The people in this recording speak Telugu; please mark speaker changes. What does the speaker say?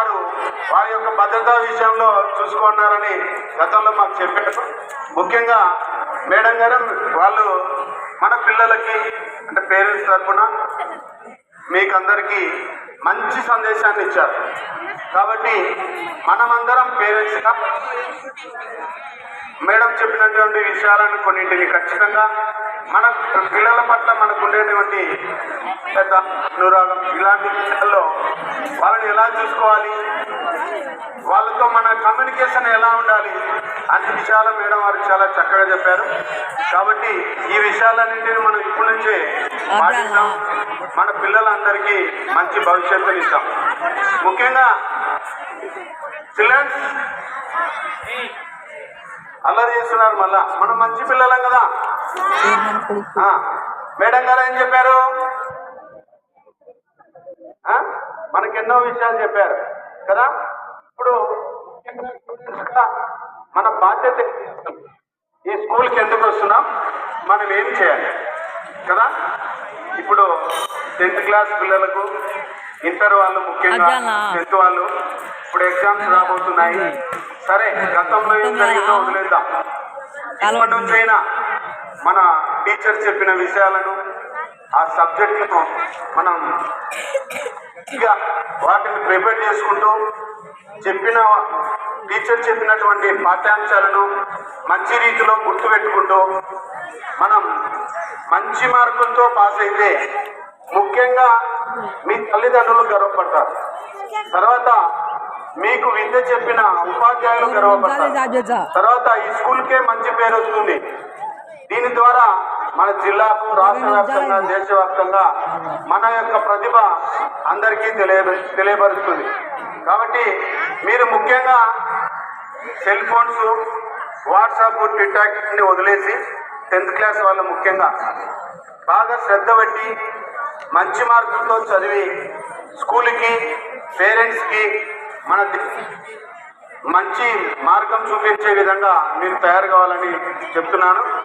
Speaker 1: వారు వారి యొక్క భద్రతా విషయంలో చూసుకున్నారని గతంలో మాకు చెప్పారు. ముఖ్యంగా మేడం గారు వాళ్ళు మన పిల్లలకి అంటే పేరెంట్స్ తరఫున మీకందరికీ మంచి సందేశాన్ని ఇచ్చారు. కాబట్టి మనమందరం పేరెంట్స్గా మేడం చెప్పినటువంటి విషయాలను కొన్నింటిని ఖచ్చితంగా మన పిల్లల పట్ల మనకు ఉండేటువంటి పెద్ద అనురాగం ఇలాంటి విషయాల్లో వాళ్ళని ఎలా చూసుకోవాలి? వాళ్ళతో మన కమ్యూనికేషన్ ఎలా ఉండాలి? అన్ని విషయాలు మేడం వారు చాలా చక్కగా చెప్పారు. కాబట్టి ఈ విషయాలన్నింటినీ మనం ఇప్పటి నుంచే పాటిస్తాం మన పిల్లలందరికీ మంచి భవిష్యత్తుని ఇస్తాం ముఖ్యంగా చిల్డ్రన్స్ అల్లరి చేస్తున్నారు మళ్ళా. మనం మంచి పిల్లలం కదా. మేడం గారు ఏం చెప్పారు? ఆ, మనకి ఎన్నో విషయాలు చెప్పారు కదా? ఇప్పుడు మన బాధ్యత? ఈ స్కూల్కి ఎందుకు వస్తున్నాం? మనం ఏం చేయాలి కదా? ఇప్పుడు టెన్త్ క్లాస్ పిల్లలకు ఇంటర్ వాళ్ళు ముఖ్యంగా. టెన్త్ వాళ్ళు ఇప్పుడు ఎగ్జామ్స్ రాబోతున్నాయి. సరే గతంలో ఏం జరిగిందో వదిలేద్దాం. ఇప్పటి నుంచైనా మన టీచర్ చెప్పిన విషయాలను ఆ సబ్జెక్టులను మనం ఇక వాటిని ప్రిపేర్ చేసుకుంటూ చెప్పిన టీచర్ చెప్పినటువంటి పాఠ్యాంశాలను మంచి రీతిలో గుర్తుపెట్టుకుంటూ మనం మంచి మార్కులతో పాస్ అయితే ముఖ్యంగా మీ తల్లిదండ్రులు గర్వపడతారు. తర్వాత మీకు విద్య చెప్పిన ఉపాధ్యాయులు గర్వపడతారు. తర్వాత ఈ స్కూల్కే మంచి పేరు వస్తుంది. దీని ద్వారా మన జిల్లాకు రాష్ట్ర వ్యాప్తంగా దేశవ్యాప్తంగా మన యొక్క ప్రతిభ అందరికీ తెలియ తెలియపరుస్తుంది. కాబట్టి మీరు ముఖ్యంగా సెల్ ఫోన్స్ వాట్సాప్ ట్విట్టర్ని వదిలేసి టెన్త్ క్లాస్ వాళ్ళు ముఖ్యంగా బాగా శ్రద్ధ పెట్టి మంచి మార్కులతో చదివి స్కూల్కి పేరెంట్స్కి మన మంచి మార్గం చూపించే విధంగా మీరు తయారు కావాలని చెప్తున్నాను.